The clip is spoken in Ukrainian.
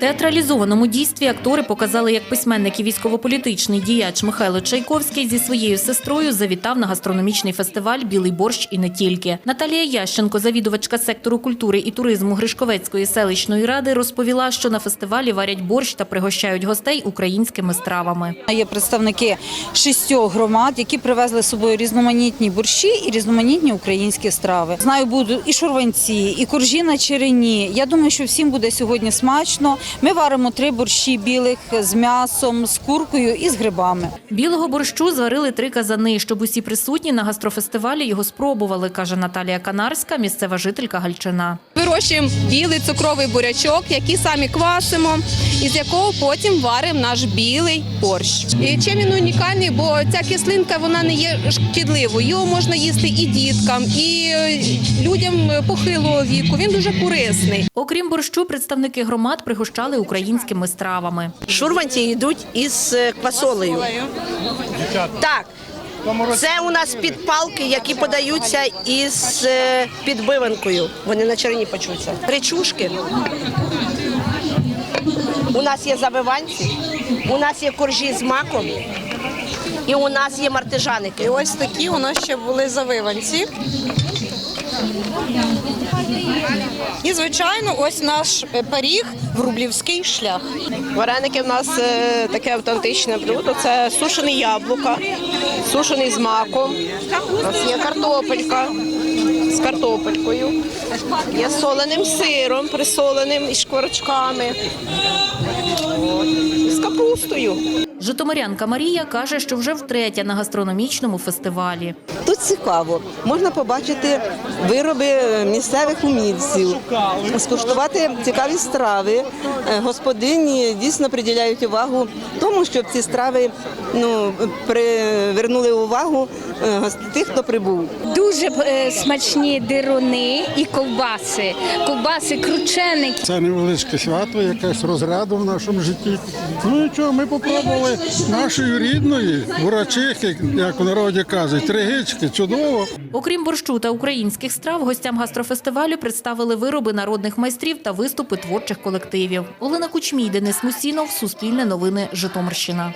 театралізованому дійстві актори показали, як письменник і військово-політичний діяч Михайло Чайковський зі своєю сестрою завітав на гастрономічний фестиваль Білий борщ і не тільки. Наталія Ященко, завідувачка сектору культури і туризму Гришковецької селищної ради, розповіла, що на фестивалі варять борщ та пригощають гостей українськими стравами. Є представники шістьох громад, які привезли з собою різноманітні борщі і різноманітні українські страви. Знаю, будуть і шурванці, і коржі на черені. Я думаю, що всім буде сьогодні смачно. Ми варимо три борщі білих з м'ясом, з куркою і з грибами. Білого борщу зварили три казани, щоб усі присутні на гастрофестивалі його спробували, каже Наталія Канарська, місцева жителька Гальчина. Вирощуємо білий цукровий бурячок, який самі квасимо, і з якого потім варимо наш білий борщ. І чим він унікальний, бо ця кислинка вона не є шкідливою. Його можна їсти і діткам, і е, людям похилого віку. Він дуже корисний. Окрім борщу, представники громад пригощали українськими стравами. Шурванці йдуть із е, квасолею. Так. Це у нас підпалки, які подаються із е, підбиванкою. Вони на черені печуться. Речушки. У нас є забиванці, у нас є коржі з маком і у нас є мартижаники. І ось такі у нас ще були завиванці. І, звичайно, ось наш е, пиріг Врублівський шлях. Вареники в нас е, таке автентичне блюдо. Це сушені яблука, сушений з маком. У нас є картопелька з картопелькою, є з соленим сиром, присоленим і шкварочками, От. Капустою. Житомирянка Марія каже, що вже втретє на гастрономічному фестивалі. Тут цікаво. Можна побачити вироби місцевих умільців, скуштувати цікаві страви. Е, Господині дійсно приділяють увагу тому, щоб ці страви ну, привернули увагу е, тих, хто прибув. Дуже е, смачні дируни і ковбаси. Ковбаси, крученики. Це невеличке свято, якесь розряду в нашому житті. Ну нічого, ми попробували нашої рідної бурачихи, як у народі кажуть, тригички, чудово. Окрім борщу та українських страв, гостям гастрофестивалю представили вироби народних майстрів та виступи творчих колективів. Олена Кучмій, Денис Мусінов, Суспільне новини, Житомирщина.